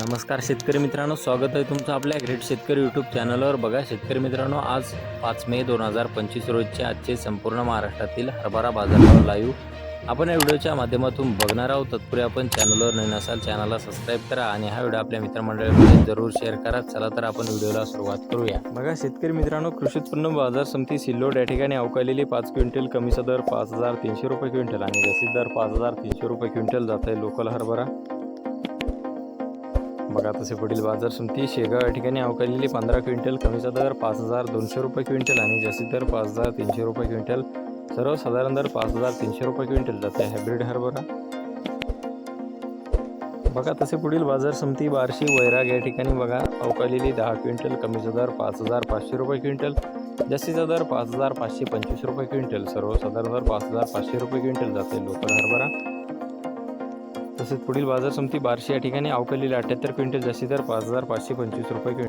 नमस्कार शेतकरी मित्रांनो स्वागत आहे तुमचं आपल्या ग्रेट शेतकरी यूट्यूब चॅनलवर बघा शेतकरी मित्रांनो आज पाच मे दोन हजार पंचवीस रोजचे आजचे संपूर्ण महाराष्ट्रातील हरभरा बाजारावर लाईव्ह आपण या व्हिडिओच्या माध्यमातून बघणार आहोत. तत्पूर्वी आपण चॅनलवर नवीन असाल चॅनलला सबस्क्राईब करा आणि हा व्हिडिओ आपल्या मित्रमंडळामध्ये जरूर शेअर करा. चला तर आपण व्हिडिओला सुरुवात करूया. बघा शेतकरी मित्रांनो कृषी उत्पन्न बाजार समिती सिल्लोड या ठिकाणी अवकालेली पाच क्विंटल कमीचा दर पाच हजार तीनशे रुपये क्विंटल आणि जास्तीत दर पाच हजार तीनशे रुपये क्विंटल जात आहे लोकल हरभरा. बघा तसे पुढील बाजार समिती शेगाव या ठिकाणी अवकालेली पंधरा क्विंटल कमीचा दर पाच हजार दोनशे रुपये क्विंटल आणि जास्तीत दर पाच हजार तीनशे रुपये क्विंटल. सर्वसाधारण दर पाच हजार तीनशे रुपये क्विंटल. जाते हायब्रिड हरभरा. बघा तसे पुढील बाजार समिती बार्शी वैराग या ठिकाणी बघा अवकालेली दहा क्विंटल कमीचा दर पाच हजार पाचशे रुपये क्विंटल जास्तीचा दर पाच हजार पाचशे पंचवीस रुपये क्विंटल. सर्वसाधारण दर पाच हजार पाचशे रुपये क्विंटल जाते लोकल हरभरा. तसेच पुढील बाजार समिती बारशे या ठिकाणी अवकालेली अठ्याहत्तर क्विंटल जास्ती तर पाच हजार पाचशे पंचवीस रुपये क्विंटल.